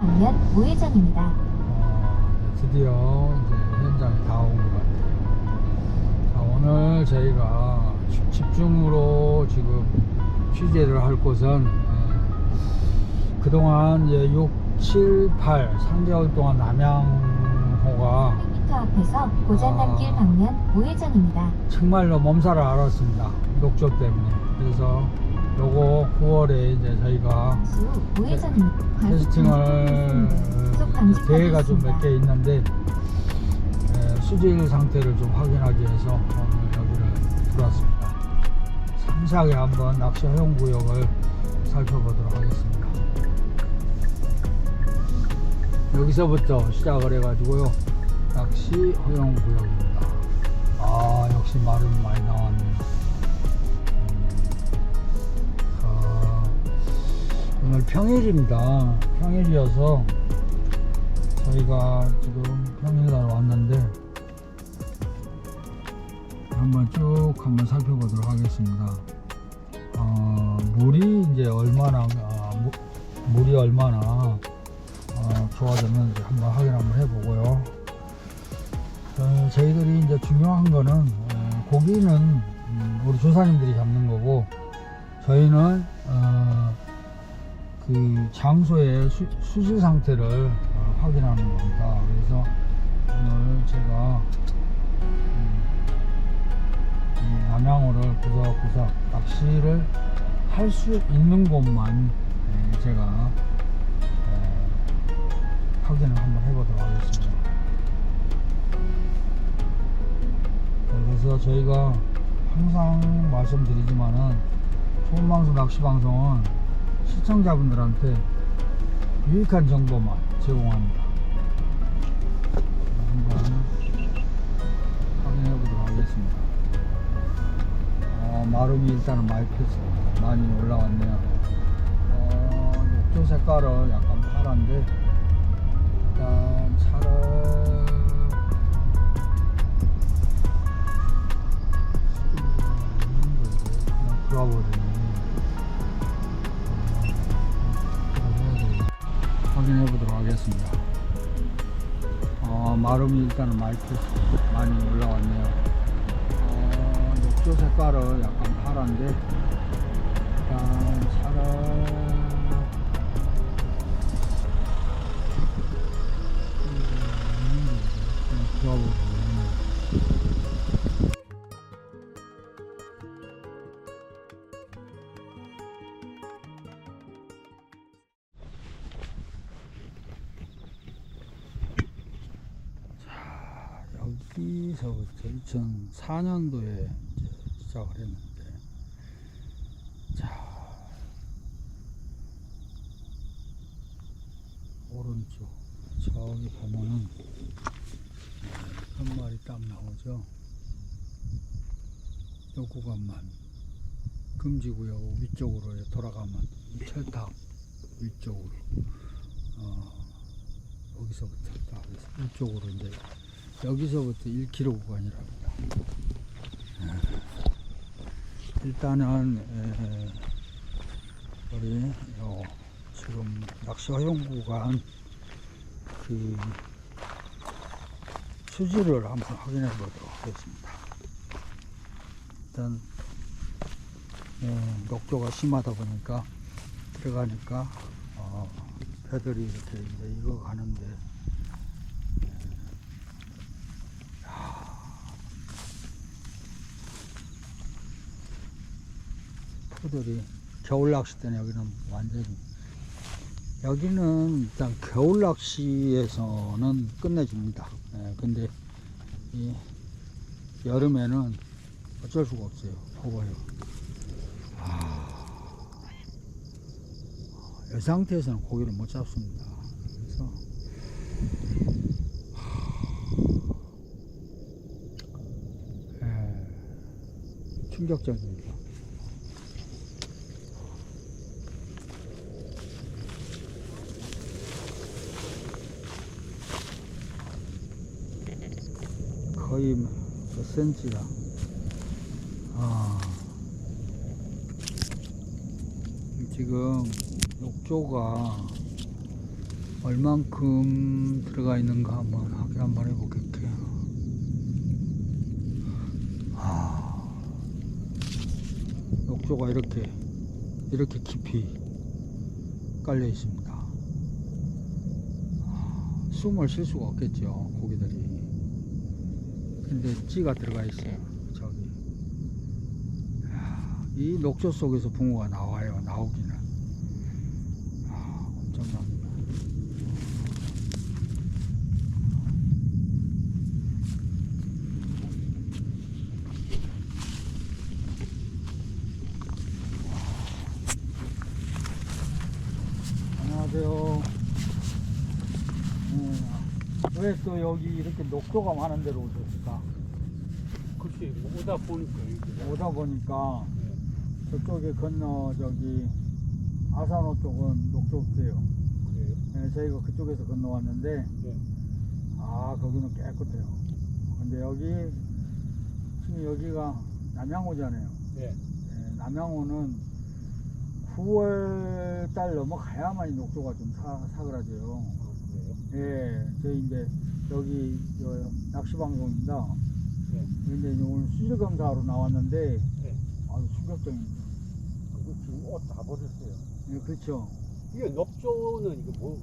방면 우회전입니다. 어, 드디어 이제 현장에 다 온 것 같아요. 자, 오늘 저희가 집- 집중으로 지금 취재를 할 곳은 예, 그동안 이제 6, 7, 8, 3개월 동안 남양호가 100m 앞에서 고장남길 아. 방면 우회전입니다. 정말로 몸살을 앓았습니다. 녹조 때문에. 그래서 요거 9월에 이제 저희가. 테스팅을 대회가 좀. 몇 개 있는데 에, 수질 상태를 좀 확인하기 위해서 오늘 여기를 들어왔습니다. 상세하게 한번 낚시 허용 구역을 살펴보도록 하겠습니다. 여기서부터 시작을 해가지고요. 낚시 허용 구역입니다. 아 역시 말은 많이 나왔네요. 오늘 평일입니다. 평일이어서 저희가 지금 평일날 왔는데 한번 쭉 한번 살펴보도록 하겠습니다. 어, 물이 이제 얼마나 아, 무- 물이 얼마나 어, 좋아졌는지 한번 확인 한번 해보고요. 어, 저희들이 이제 중요한 거는 어, 고기는 음, 우리 조사님들이 잡는 거고 저희는 어, 그 장소의 수, 수질 상태를 어, 확인하는 겁니다. 그래서 오늘 제가 음, 이 남양호를 구석구석 낚시를 할 수 있는 곳만 예, 제가 예, 확인을 한번 해보도록 하겠습니다. 네, 그래서 저희가 항상 말씀드리지만은 좋은 방송 낚시 방송은 시청자분들한테 유익한 정보만 제공합니다. 한번 확인해 보도록 하겠습니다. 어, 마름이 일단은 많이 폈어요. 많이 올라왔네요. 어, 녹조 색깔은 약간 파란데 일단 차를 풀어버리네. 확인해 보도록 하겠습니다. 어, 마름이 일단은 많이, 폈- 많이 올라왔네요. 어, 녹조 색깔은 약간 파란데, 일단 차를 그냥 풀어버 2004년도에 시작을 했는데 자 오른쪽 저기 보면은 한 마리 딱 나오죠 요 구간만 금지구역 위쪽으로 돌아가면 이 철탑 위쪽으로 어, 여기서부터 딱 이쪽으로 이제 여기서부터 1km 구간이랍니다. 예. 일단은 에, 우리 요 지금 낚시 허용 구간 그 수지를 한번 확인해 보도록 하겠습니다. 일단 예, 녹조가 심하다 보니까 들어가니까 어, 배들이 이렇게 이제 이거 가는데 포들이 겨울 낚시 때는 여기는 완전히 여기는 일단 겨울 낚시에서는 끝내줍니다. 예, 근데 이 여름에는 어쩔 수가 없어요. 더워요. 아, 이 상태에서는 고기를 못 잡습니다. 그래서 예, 충격적입니다. 2cm가 아. 지금 욕조가 얼만큼 들어가 있는가 한번 확인 한번 해보겠게요. 아. 욕조가 이렇게 이렇게 깊이 깔려 있습니다. 아, 숨을 쉴 수가 없겠죠 고기들이. 근데 찌가 들어가 있어요 저기. 이야, 이 녹조 속에서 붕어가 나와요 나오기는. 아, 엄청납니다. 안녕하세요. 왜 또 여기 이렇게 녹조가 많은 데로 오셨을까? 글쎄 뭐 오다 보니까 이게 오다 보니까 네, 저쪽에 건너 저기 아산호 쪽은 녹조 없대요. 그래요. 네, 저희가 그쪽에서 건너왔는데 네. 아 거기는 깨끗해요. 근데 여기 지금 여기가 남양호잖아요. 네. 네, 남양호는 9월 달 넘어가야만 이 녹조가 좀 사, 사그라져요. 예, 저희 이제 여기 저 낚시 방송입니다. 네. 근데 이제 오늘 수질 검사하러 나왔는데 네. 아주 충격적입니다. 그거 지금 옷다 버렸어요. 예, 그렇죠. 이게 녹조는 이거 뭐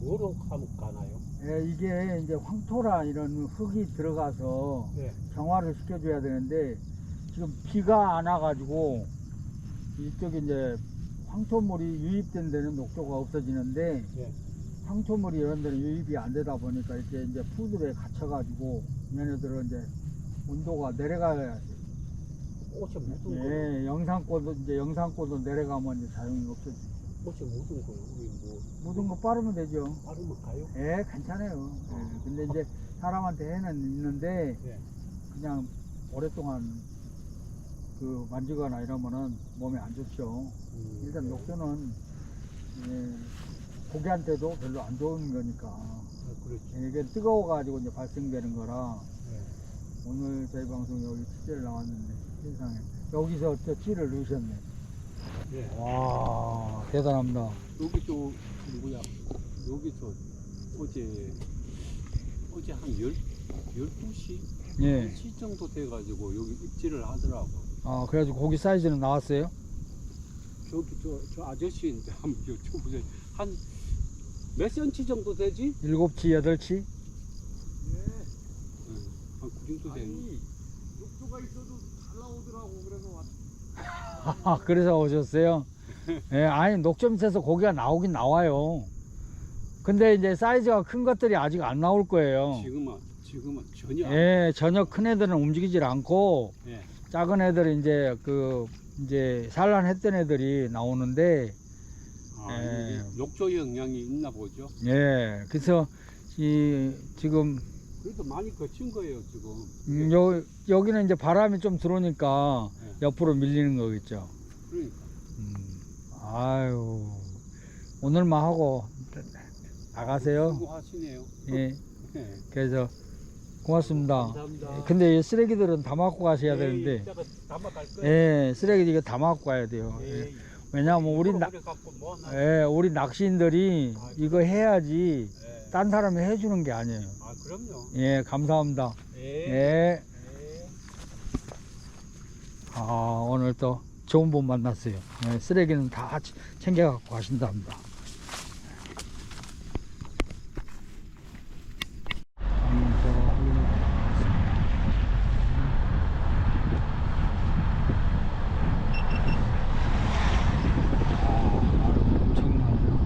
뭐로 하면 가나요? 예, 이게 이제 황토라 이런 흙이 들어가서 네. 경화를 시켜줘야 되는데 지금 비가 안 와가지고 이쪽에 이제 황토물이 유입된 데는 녹조가 없어지는데 네. 황토물이 이런 데는 유입이 안 되다 보니까 이렇게 이제 푸드에 갇혀가지고 얘네들은 이제 온도가 내려가야 거. 예, 영상고도 이제 영상고도 내려가면 이제 자연히 없어지죠. 옷에 묻은 거 우리 뭐 묻은 거 빠르면 되죠. 빠르면 가요? 예, 괜찮아요. 예, 근데 이제 사람한테 해는 있는데 네. 그냥 오랫동안 그 만지거나 이러면은 몸에 안 좋죠. 음, 일단 그래요? 녹조는 예, 고기한테도 별로 안 좋은 거니까 아, 그렇지. 예, 이게 뜨거워가지고 이제 발생되는 거라 네. 오늘 저희 방송 여기 취재를 나왔는데 세상에 여기서 저 찌를 넣으셨네. 네. 와 대단합니다. 여기도 뭐야? 여기서 어제 어제 한 열, 12시? 예. 1시 정도 돼가지고 여기 입질을 하더라고. 아 그래가지고 고기 사이즈는 나왔어요? 저기 저, 저 아저씨인데 한번 여쭤보세요. 한 몇 센치 정도 되지? 일곱 치 여덟치? 네. 한그 정도 되는. 욕조가 있어도 잘 나오더라고 그래서 왔 아, 그래서 오셨어요? 예, 아니, 녹점에서 고기가 나오긴 나와요. 근데 이제 사이즈가 큰 것들이 아직 안 나올 거예요. 지금은 지금은 전혀. 안- 예, 전혀 큰 애들은 움직이질 않고, 예. 작은 애들은 이제 그, 이제 산란했던 애들이 나오는데, 아, 예. 녹조 영향이 있나 보죠. 예, 그래서 이, 지금, 그래도 많이 거친 거예요 지금. 음, 요, 여기는 이제 바람이 좀 들어오니까 예. 옆으로 밀리는 거겠죠. 그러니까. 음, 아유, 오늘만 하고 나가세요. 수고하시네요. 예. 예. 그래서 고맙습니다. 감사합니다. 근데 이 쓰레기들은 다 갖고 가셔야 예, 되는데, 이따가 담아 갈 거예요. 예, 쓰레기 이거 다 갖고 가야 돼요. 예. 예. 왜냐하면 우리 나, 뭐. 예, 우리 낚시인들이 이거 해야지 예. 딴 사람이 해주는 게 아니에요. 아 그럼요. 예, 감사합니다. 예. 예. 예. 아, 오늘 또 좋은 분 만났어요. 예, 쓰레기는 다 치- 챙겨 갖고 가신답니다. 음, 저 확인해 보겠습니다. 엄청나네요.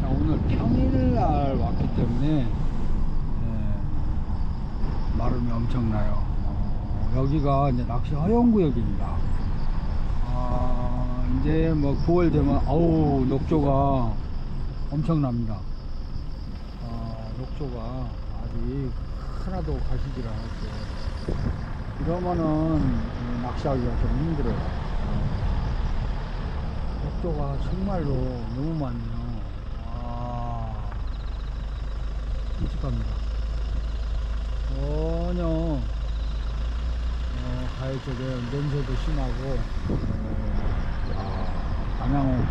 자, 오늘 평일날 왔기 때문에 예, 마름이 엄청나요. 어, 낚시 허용구역입니다. 아, 이제 뭐 9월 되면 어우 녹조가 엄청납니다. 아, 녹조가 아직 하나도 가시질 않았어요. 이러면은 이 낚시하기가 좀 힘들어요. 어, 녹조가 정말로 너무 많네요. 아, 끔찍합니다. 전혀 과일 쪽에 냄새도 심하고 어, 아, 방향은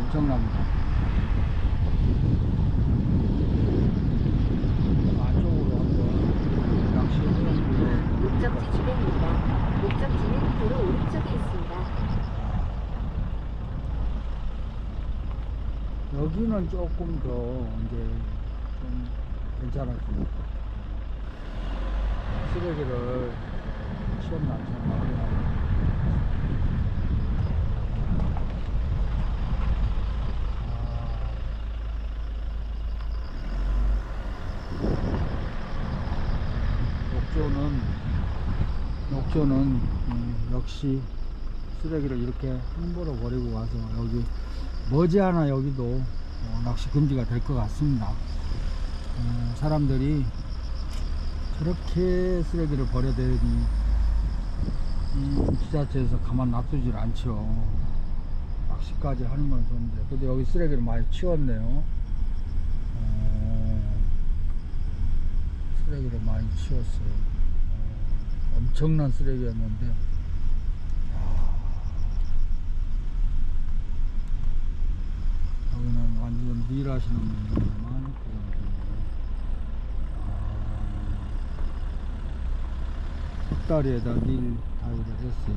엄청납니다 안쪽으로 한번 낚시를 해보려고 목적지 주변입니다. 목적지는 도로 오른쪽에 있습니다. 여기는 조금 더 이제 좀 괜찮았습니다. 쓰레기를 시험 남처럼 확인하고 녹조는 녹조는 음, 역시 쓰레기를 이렇게 함부로 버리고 와서 여기 머지않아 여기도 어, 낚시 금지가 될 것 같습니다. 어, 사람들이 저렇게 쓰레기를 버려대니 이 지자체에서 가만 놔두질 않죠. 낚시까지 하는 건 좋은데 근데 여기 쓰레기를 많이 치웠네요. 어, 쓰레기를 많이 치웠어요. 어, 엄청난 쓰레기였는데 야, 여기는 완전 일하시는 분들 석다리에다 닐 다이를 했어요.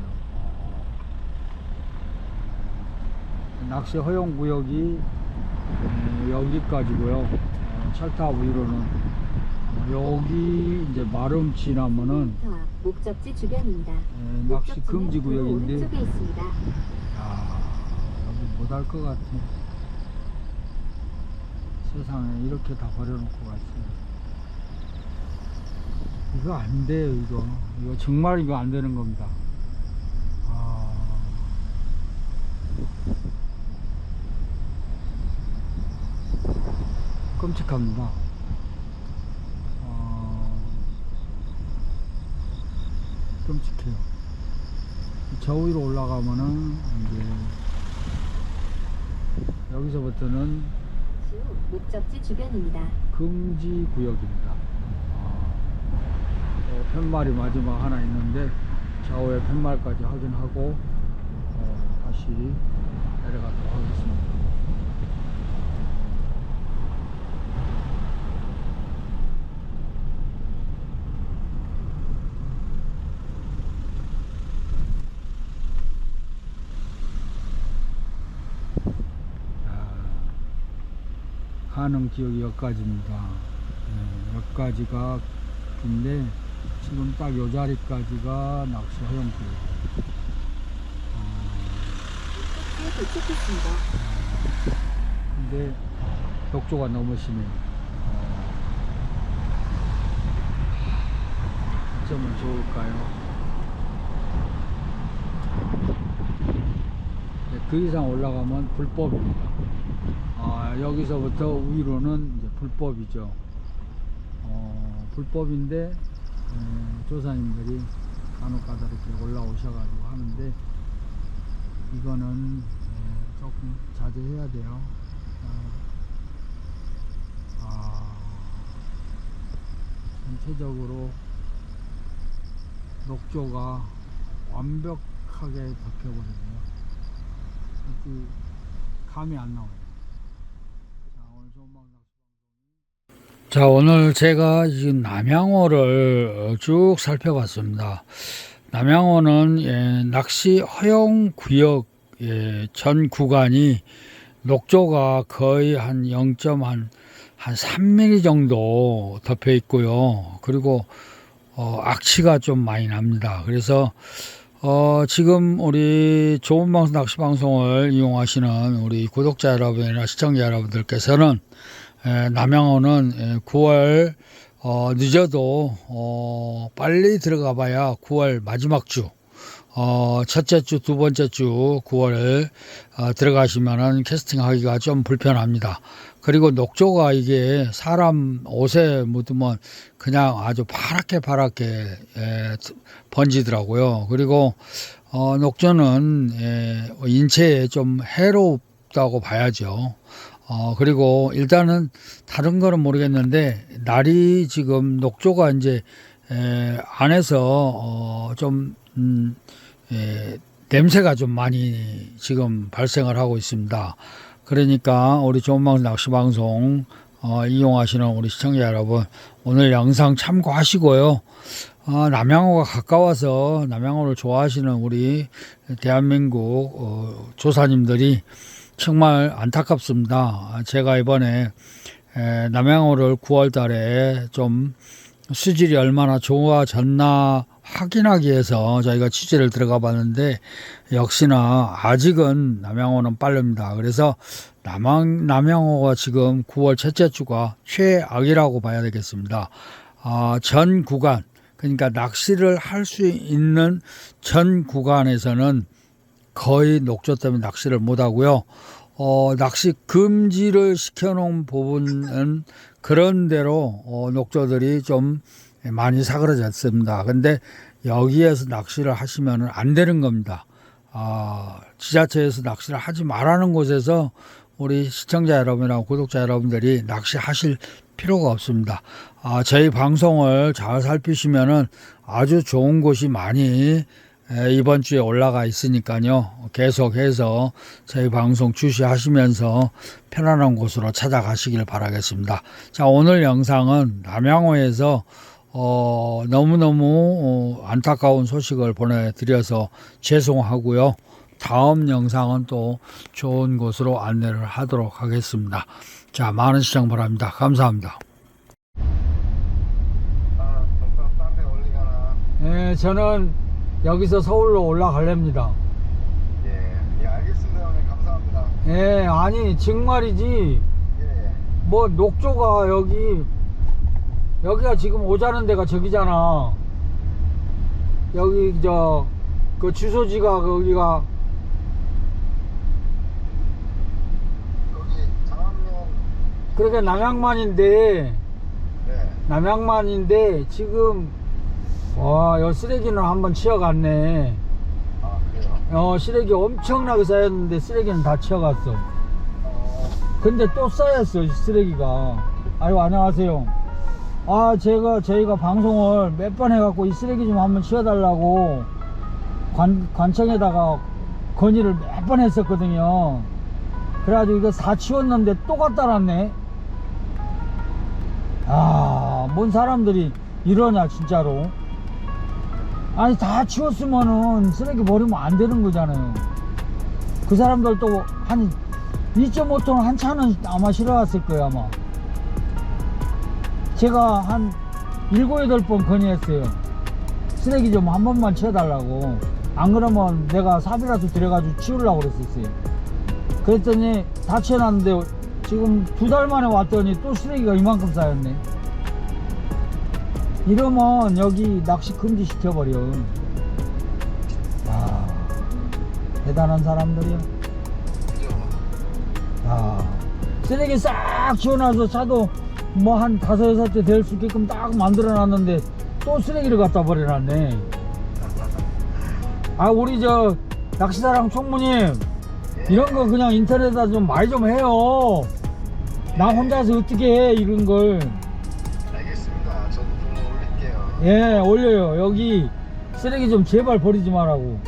낚시 허용 구역이 어, 여기까지고요. 어, 철탑 위로는 어, 여기 이제 마름 지나면은 목적지 주변입니다. 예, 낚시 금지 도로 구역인데. 야, 여기 못할 것 같아. 세상에 이렇게 다 버려놓고 갔어요. 이거 안 돼요, 이거. 이거 정말 이거 안 되는 겁니다. 아. 끔찍합니다. 아. 끔찍해요. 저 위로 올라가면은 이제 여기서부터는 주 목적지 주변입니다. 금지 구역입니다. 어, 팻말이 마지막 하나 있는데 좌우에 팻말까지 확인하고 어, 다시 내려가도록 하겠습니다. 가는 지역이 여기까지입니다. 네, 여기까지가 긴데 지금 딱 요 자리까지가 낚시 허용구역이에요. 어, 목적지에 도착했습니다. 근데 녹조가 너무 심해요. 어쩌면 좋을까요? 네, 그 이상 올라가면 불법입니다. 아, 여기서부터 위로는 불법이죠. 어, 불법인데 음, 조사님들이 간혹 가다 이렇게 올라오셔가지고 하는데 이거는 예, 조금 자제해야 돼요. 아, 아, 전체적으로 녹조가 완벽하게. 이렇게 감이 안 나와요. 자, 오늘 좋은 방송. 자, 오늘 제가 지금 남양호를 쭉 살펴봤습니다. 남양호는 예, 낚시 허용 구역 예, 전 구간이 녹조가 거의 한 0.한 한 3mm 정도 덮여 있고요. 그리고 어, 악취가 좀 많이 납니다. 그래서 어, 지금 우리 좋은 방송 낚시 방송을 이용하시는 우리 구독자 여러분이나 시청자 여러분들께서는 에, 남양호는 에, 9월 어, 늦어도 어, 빨리 들어가 봐야 9월 마지막 주 어, 첫째 주, 두 번째 주 9월 어, 들어가시면은 캐스팅하기가 좀 불편합니다. 그리고 녹조가 이게 사람 옷에 묻으면 그냥 아주 파랗게 파랗게 에, 번지더라고요. 그리고 어, 녹조는 에, 인체에 좀 해롭다고 봐야죠. 어, 그리고 일단은 다른 거는 모르겠는데 날이 지금 녹조가 이제 에, 안에서 어, 좀 음, 에, 냄새가 좀 많이 지금 발생을 하고 있습니다. 그러니까 우리 좋은 낚시 방송 어, 이용하시는 우리 시청자 여러분 오늘 영상 참고하시고요. 어, 남양호가 가까워서 남양호를 좋아하시는 우리 대한민국 어, 조사님들이 정말 안타깝습니다. 제가 이번에 에, 남양호를 9월 달에 좀 수질이 얼마나 좋아졌나 확인하기 위해서 저희가 취재를 들어가 봤는데 역시나 아직은 남양호는 빠릅니다. 그래서 남양, 남양호가 지금 9월 첫째 주가 최악이라고 봐야 되겠습니다. 아, 전 구간, 그러니까 낚시를 할 수 있는 전 구간에서는 거의 녹조 때문에 낚시를 못 하고요. 어, 낚시 금지를 시켜놓은 부분은 그런 대로 어, 녹조들이 좀 많이 사그러졌습니다. 근데 여기에서 낚시를 하시면 안 되는 겁니다. 아, 지자체에서 낚시를 하지 말라는 곳에서 우리 시청자 여러분이나 구독자 여러분들이 낚시하실 필요가 없습니다. 아, 저희 방송을 잘 살피시면은 아주 좋은 곳이 많이 에, 이번 주에 올라가 있으니까요. 계속해서 저희 방송 주시하시면서 편안한 곳으로 찾아가시길 바라겠습니다. 자, 오늘 영상은 남양호에서 어, 너무너무 어, 안타까운 소식을 보내드려서 죄송하고요. 다음 영상은 또 좋은 곳으로 안내를 하도록 하겠습니다. 자, 많은 시청 바랍니다. 감사합니다. 아. 네, 저는 여기서 서울로 올라갈랍니다. 예, 예, 알겠습니다, 형님. 감사합니다. 예, 아니, 정말이지. 예, 뭐, 녹조가 여기, 여기가 지금 오자는 데가 저기잖아. 여기, 저, 그 주소지가 거기가, 여기 장안면. 그러니까 남양만인데, 네. 남양만인데, 지금, 와, 여 쓰레기는 한번 치워갔네. 아, 그래요. 어, 쓰레기 엄청나게 쌓였는데, 쓰레기는 다 치워갔어. 어, 근데 또 쌓였어 쓰레기가 아유 안녕하세요 아 제가 저희가 방송을 몇 번 해갖고 이 쓰레기 좀 한번 치워달라고 관, 관청에다가 건의를 몇 번 했었거든요 그래가지고 이거 다 치웠는데 또 갖다 놨네 아 뭔 사람들이 이러냐 진짜로 아니 다 치웠으면은 쓰레기 버리면 안 되는 거잖아요. 그 사람들도 한 2.5톤 한 차는 아마 실어왔을 거예요 아마. 제가 한 7, 8번 건의했어요. 쓰레기 좀 한 번만 치워달라고. 안 그러면 내가 사비라도 들여가지고 치우려고 그랬었어요. 그랬더니 다 치워놨는데 지금 두 달 만에 왔더니 또 쓰레기가 이만큼 쌓였네 이러면 여기 낚시 금지 시켜버려 아 대단한 사람들이야. 아, 쓰레기 싹 치워놔서 차도 뭐 한 다섯 여섯 대 될 수 있게끔 딱 만들어 놨는데 또 쓰레기를 갖다 버려놨네. 아, 우리 저 낚시사랑 총무님, 이런 거 그냥 인터넷에다 좀 많이 좀 해요. 나 혼자서 어떻게 해, 이런 걸. 예, 올려요. 여기 쓰레기 좀 제발 버리지 말라고.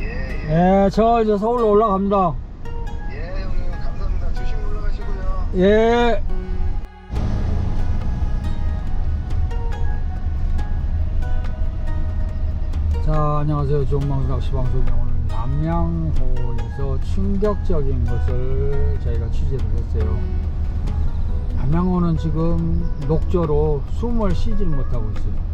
예, 예. 예, 저 이제 서울로 올라갑니다. 예, 형님. 감사합니다. 조심 올라가시고요. 예. 자, 안녕하세요. 좋은방송 낚시방송의 오늘 남양호에서 충격적인 것을 저희가 취재를 했어요. 남양호는 지금 녹조로 숨을 쉬질 못하고 있어요.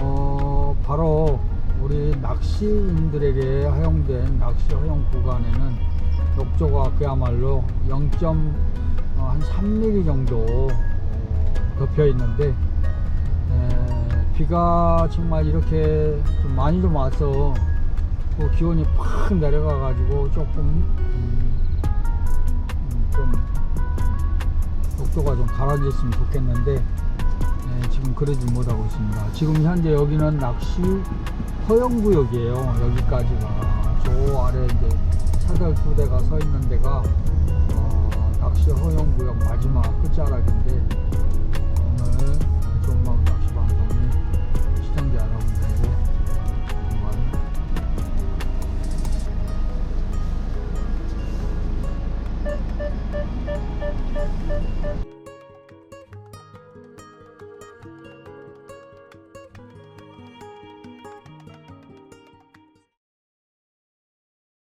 어, 바로 우리 낚시인들에게 허용된 낚시 허용 구간에는 녹조가 그야말로 0. 어, 한 3mm 정도 어, 덮여 있는데 에, 비가 정말 이렇게 좀 많이 좀 와서 그 기온이 팍 내려가 가지고 조금 음, 음, 좀 녹조가 좀 가라앉았으면 좋겠는데 그러지 못하고 있습니다. 지금 현재 여기는 낚시 허용구역이에요. 여기까지가 저 아래 이제 차들 두 대가 서 있는 데가 어, 낚시 허용구역 마지막 끝자락인데 오늘 좋은 마음 낚시 방송이 시청자 여러분들